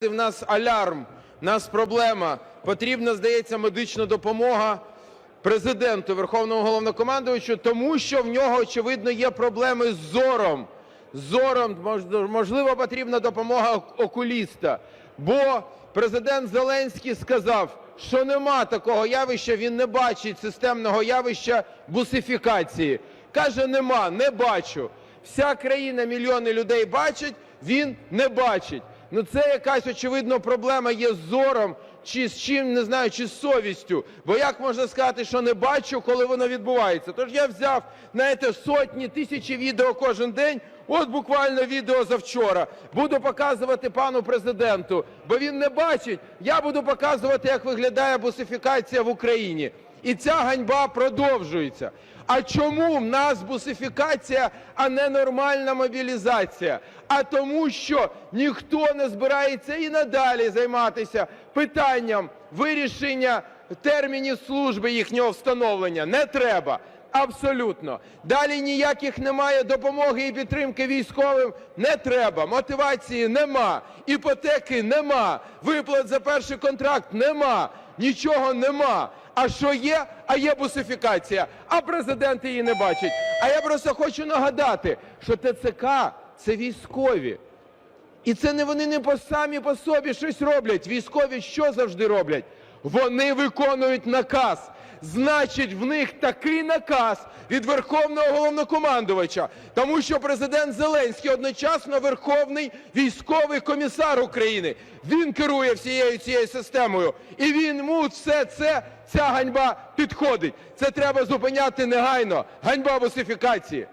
В нас алярм, в нас проблема. Потрібна, здається, медична допомога президенту, Верховному головнокомандувачу, тому що в нього, очевидно, є проблеми з зором. З зором, можливо, потрібна допомога окуліста. Бо президент Зеленський сказав, що нема такого явища, він не бачить системного явища бусифікації. Каже, нема, не бачу. Вся країна, мільйони людей бачать, він не бачить. Ну це якась очевидно проблема є з зором, чи з чим не знаю, чи з совістю. Бо як можна сказати, що не бачу, коли воно відбувається? Тож я взяв, знаєте, сотні, тисячі відео кожен день. От буквально відео завчора. Буду показувати пану президенту, бо він не бачить. Я буду показувати, як виглядає бусифікація в Україні. І ця ганьба продовжується. А чому в нас бусифікація, а не нормальна мобілізація? А тому, що ніхто не збирається і надалі займатися питанням вирішення термінів служби їхнього встановлення. Не треба. Абсолютно. Далі ніяких немає допомоги і підтримки військовим. Не треба. Мотивації нема. Іпотеки нема. Виплат за перший контракт нема. Нічого нема. А що є? А є бусифікація. А президент її не бачить. А я просто хочу нагадати, що ТЦК це військові. І це не вони не по самі по собі щось роблять. Військові що завжди роблять? Вони виконують наказ. Значить, в них такий наказ від Верховного головнокомандувача, тому що президент Зеленський одночасно Верховний військовий комісар України. Він керує всією цією системою, і він йому все це ця ганьба підходить. Це треба зупиняти негайно. Ганьба бусифікації.